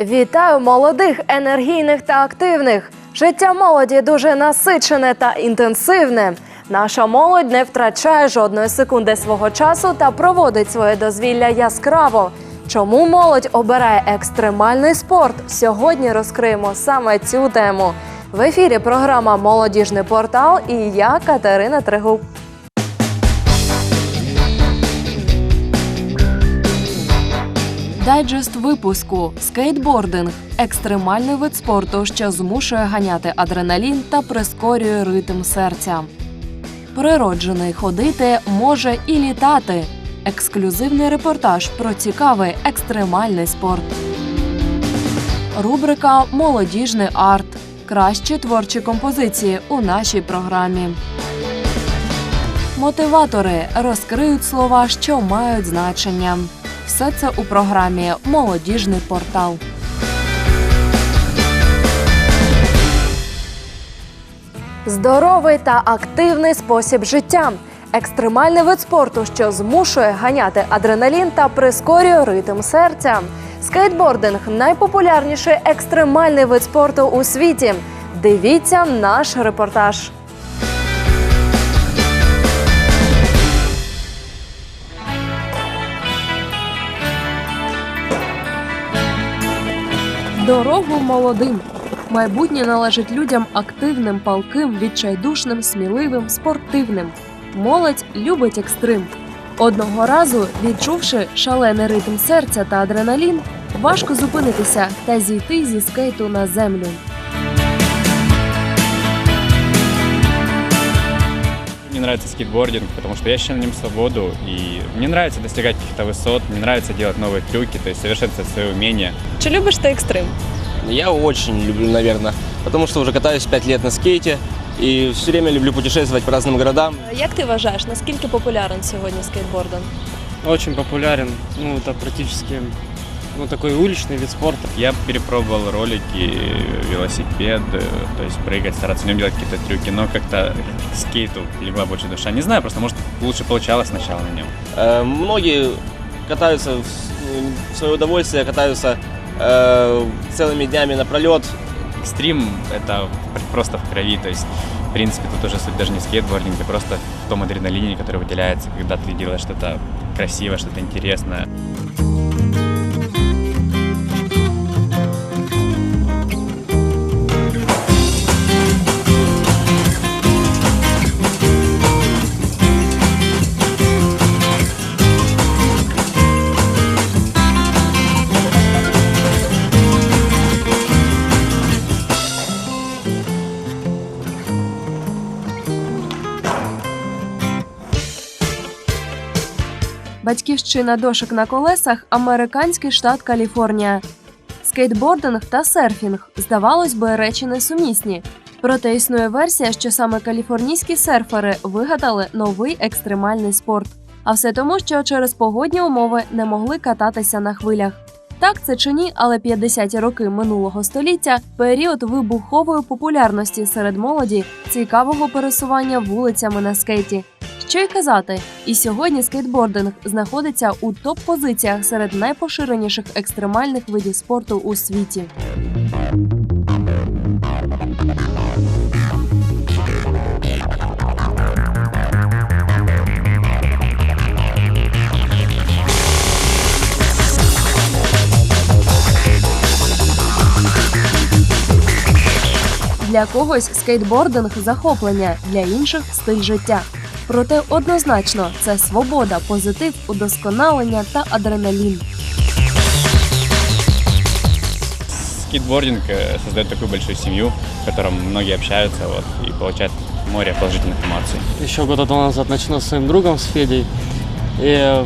Вітаю молодих, енергійних та активних. Життя молоді дуже насичене та інтенсивне. Наша молодь не втрачає жодної секунди свого часу та проводить своє дозвілля яскраво. Чому молодь обирає екстремальний спорт? Сьогодні розкриємо саме цю тему. В ефірі програма Молодіжний портал і я Катерина Тригуб. Дайджест випуску скейтбординг екстремальний вид спорту, що змушує ганяти адреналін та прискорює ритм серця. Природжений ходити може і літати. Ексклюзивний репортаж про цікавий екстремальний спорт. Рубрика Молодіжний арт. Кращі творчі композиції у нашій програмі. Мотиватори розкриють слова, що мають значення. Все це у програмі Молодіжний портал. Здоровий та активний спосіб життя. Екстремальний вид спорту, що змушує ганяти адреналін та прискорює ритм серця. Скейтбординг найпопулярніший екстремальний вид спорту у світі. Дивіться наш репортаж. Дорогу молодим. Майбутнє належить людям активним, палким, відчайдушним, сміливим, спортивним. Молодь любить екстрим. Одного разу, відчувши шалений ритм серця та адреналін, важко зупинитися та зійти зі скейту на землю. Мне нравится скейтбординг, потому что я ощущаю на нем свободу, и мне нравится достигать каких-то высот, мне нравится делать новые трюки, то есть совершенствовать свои умения. Чи любиш ти екстрим? Я очень люблю, наверное, потому что уже катаюсь 5 лет на скейте и все время люблю путешествовать по разным городам. Як ти вважаєш, наскільки популярен сьогодні скейтбординг? Очень популярен, ну это практически ну, такой уличный вид спорта. Я перепробовал ролики, велосипед, то есть прыгать, стараться в нем делать какие-то трюки, но как-то к скейту легла больше душа. Не знаю, просто может лучше получалось сначала на нем. Э, многие катаются в, с- в свое удовольствие, катаются э, целыми днями напролет. Экстрим — это пр- просто в крови, то есть в принципе тут уже суть даже не в скейтбординге, просто в том адреналине, который выделяется, когда ты делаешь что-то красивое, что-то интересное. Батьківщина дошок на колесах американський штат Каліфорнія. Скейтбординг та серфінг, здавалось би, речі несумісні. Проте існує версія, що саме каліфорнійські серфери вигадали новий екстремальний спорт. А все тому, що через погодні умови не могли кататися на хвилях. Так це чи ні, але 50-ті роки минулого століття період вибухової популярності серед молоді, цікавого пересування вулицями на скейті. Що й казати, і сьогодні скейтбординг знаходиться у топ-позиціях серед найпоширеніших екстремальних видів спорту у світі. Для когось скейтбординг захоплення, для інших стиль життя. Проте однозначно це свобода, позитив, удосконалення та адреналін. Скейтбординг э, создает такую большую семью, в котором многие общаются вот, и получают море положительных эмоций. Еще года два назад начал с своим другом, с Федей. И э,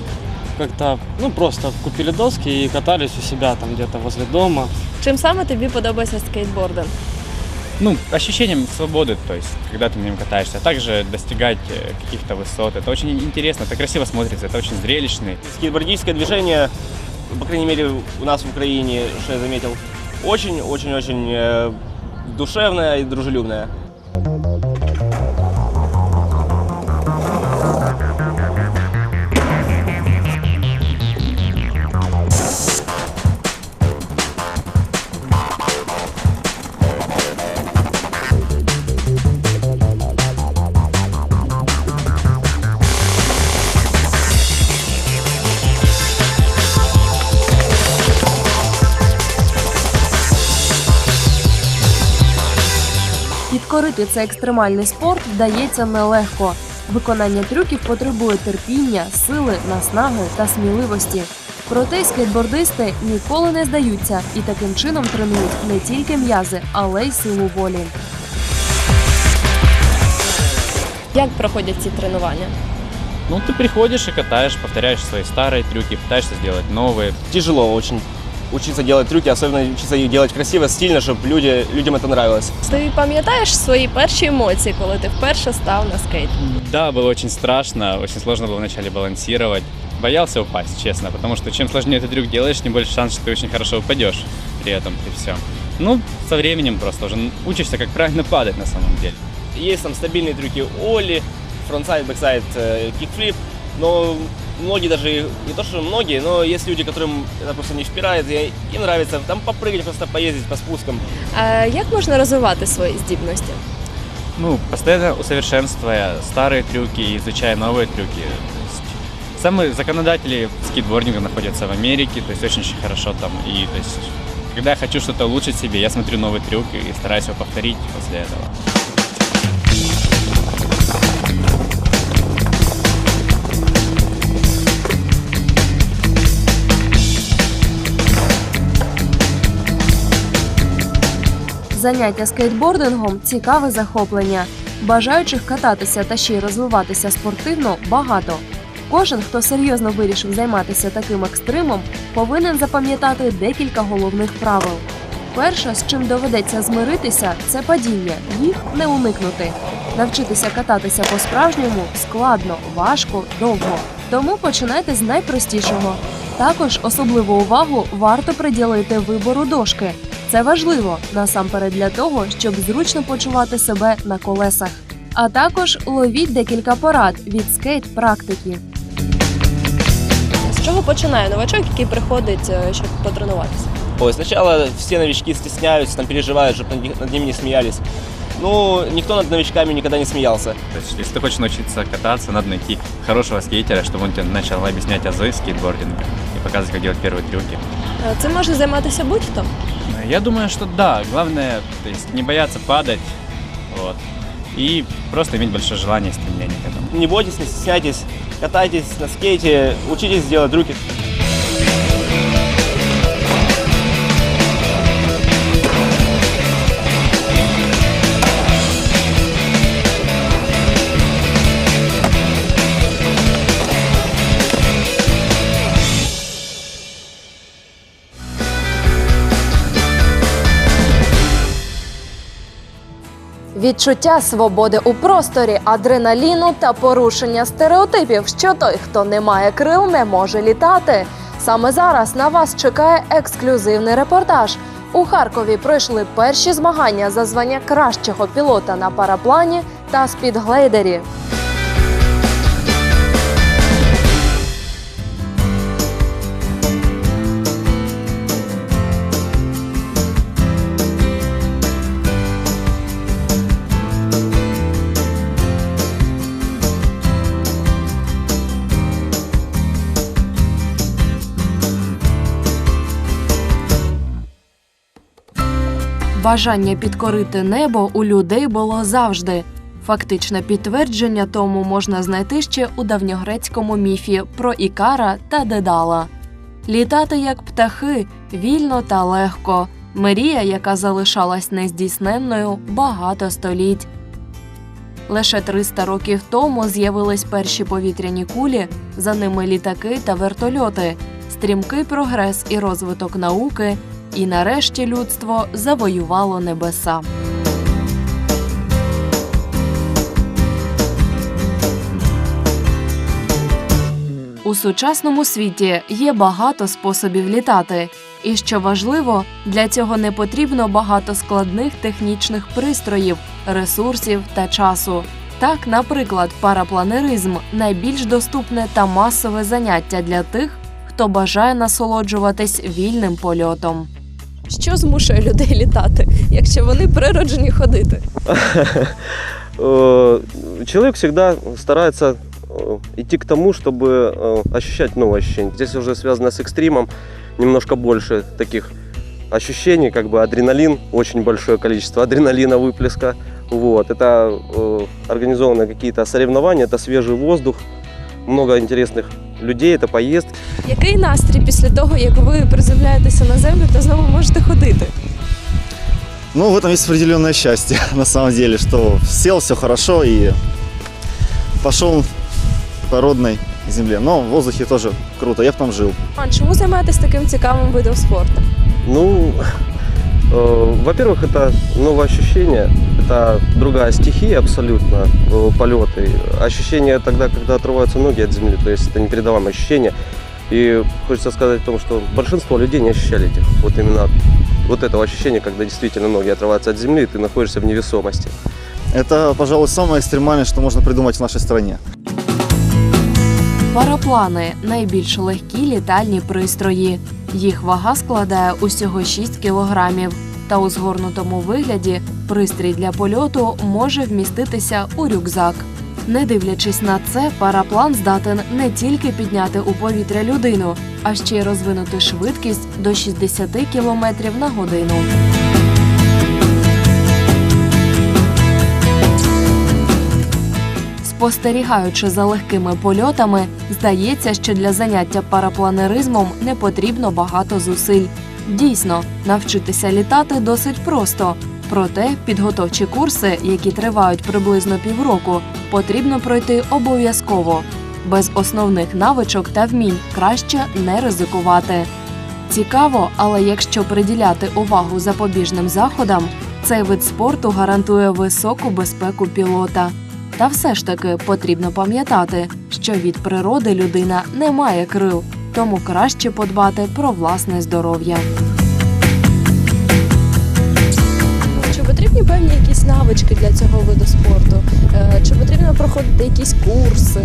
как-то, ну просто купили доски и катались у себя там где-то возле дома. Чим саме тобі подобається скейтбординг? Ну, ощущением свободы, то есть, когда ты на нем катаешься, а также достигать э, каких-то высот. Это очень интересно, это красиво смотрится, это очень зрелищный. Скейтбордическое движение, по крайней мере, у нас в Украине, что я заметил, очень-очень-очень э, душевное и дружелюбное. Підкорити цей екстремальний спорт вдається нелегко. Виконання трюків потребує терпіння, сили, наснаги та сміливості. Проте й скейтбордисти ніколи не здаються і таким чином тренують не тільки м'язи, але й силу волі. Як проходять ці тренування? Ну, ты приходишь и катаешь, повторяешь свои старые трюки, пытаешься сделать новые. Тяжело очень учиться делать трюки, особенно учиться их делать красиво, стильно, чтобы люди, людям это нравилось. Ти пам'ятаєш свої перші емоції, коли ти вперше став на скейт? Да, было очень страшно, очень сложно было вначале балансировать. Боялся упасть, честно, потому что чем сложнее ты трюк делаешь, тем больше шанс, что ты очень хорошо упадешь при этом и все. Ну, со временем просто уже учишься, как правильно падать на самом деле. Есть там стабильные трюки Олли, фронтсайд, бэксайд, э, кикфлип, но многие даже, не то что многие, но есть люди, которым это просто не впирает, и им нравится там попрыгать, просто поездить по спускам. А як можна розвивати свої здібності? Ну, постоянно усовершенствуя старые трюки и изучая новые трюки. То есть Самые законодатели скейтбординга находятся в Америке, то есть очень хорошо там. И то есть, когда я хочу что-то улучшить себе, я смотрю новый трюк и стараюсь его повторить после этого. Заняття скейтбордингом цікаве захоплення. Бажаючих кататися та ще й розвиватися спортивно багато. Кожен, хто серйозно вирішив займатися таким екстримом, повинен запам'ятати декілька головних правил. Перше, з чим доведеться змиритися, це падіння. Їх не уникнути. Навчитися кататися по-справжньому складно, важко, довго. Тому починайте з найпростішого. Також особливу увагу варто приділити вибору дошки. Це важливо насамперед для того, щоб зручно почувати себе на колесах. А також ловіть декілька порад від скейт-практики. З чого починає новачок, який приходить, е, щоб потренуватися? Ой, сначала все новички стесняются, там переживают, чтобы над, них- над ними не смеялись. Ну, никто над новичками никогда не смеялся. То есть, если ты хочешь научиться кататься, надо найти хорошего скейтера, чтобы он тебе начал объяснять азы скейтбординга и показывать, как делать первые трюки. Е, Цим може займатися будь-хто. Я думаю, что да, главное, то есть не бояться падать, вот, и просто иметь большое желание и стремление к этому. Не бойтесь, не стесняйтесь, катайтесь на скейте, учитесь делать трюки. Відчуття свободи у просторі, адреналіну та порушення стереотипів, що той, хто не має крил, не може літати. Саме зараз на вас чекає ексклюзивний репортаж. У Харкові пройшли перші змагання за звання кращого пілота на параплані та спідглейдері. Бажання підкорити небо у людей було завжди. Фактичне підтвердження тому можна знайти ще у давньогрецькому міфі про Ікара та Дедала. Літати як птахи вільно та легко. Мрія, яка залишалась нездійсненною багато століть. Лише 300 років тому з'явились перші повітряні кулі, за ними літаки та вертольоти, стрімкий прогрес і розвиток науки, і нарешті людство завоювало небеса. У сучасному світі є багато способів літати, і що важливо, для цього не потрібно багато складних технічних пристроїв, ресурсів та часу. Так, наприклад, парапланеризм найбільш доступне та масове заняття для тих, хто бажає насолоджуватись вільним польотом. Що змушує людей літати, якщо вони природжені ходити? Э, человек всегда старается э, идти к тому, чтобы э, ощущать новые ощущения. Здесь уже связано с экстримом, немножко больше таких ощущений, как бы адреналин, очень большое количество адреналина выплеска. Вот. Это э, организованы какие-то соревнования, это свежий воздух, много интересных людей, это поездки. Який настрій після того, як ви приземляєтеся на землю та знову можете ходити? Ну, в этом есть определенное счастье, на самом деле, что сел, все хорошо и пошел по родной земле. Но в воздухе тоже круто, я бы там жил. А чому займаєтесь таким цікавим видом спорту? Ну, э, во-первых, это новое ощущение, это другая стихия абсолютно, э, полеты. Ощущение тогда, когда отрываются ноги от земли, то есть это непередаваемое ощущение. И хочется сказать о том, что большинство людей не ощущали этих, вот именно вот этого ощущения, когда действительно ноги отрываются от земли, и ты находишься в невесомости. Это, пожалуй, самое экстремальное, что можно придумать в нашей стране. Параплани найбільш легкі літальні пристрої. Їх вага складає усього 6 кілограмів. Та у згорнутому вигляді пристрій для польоту може вміститися у рюкзак. Не дивлячись на це, параплан здатен не тільки підняти у повітря людину, а ще й розвинути швидкість до 60 км на годину. Спостерігаючи за легкими польотами, здається, що для заняття парапланеризмом не потрібно багато зусиль. Дійсно, навчитися літати досить просто. Проте підготовчі курси, які тривають приблизно півроку, потрібно пройти обов'язково. Без основних навичок та вмінь краще не ризикувати. Цікаво, але якщо приділяти увагу запобіжним заходам, цей вид спорту гарантує високу безпеку пілота. Та все ж таки потрібно пам'ятати, що від природи людина не має крил, тому краще подбати про власне здоров'я. Якісь навички для цього виду спорту? Е, Чи потрібно проходити якісь курси?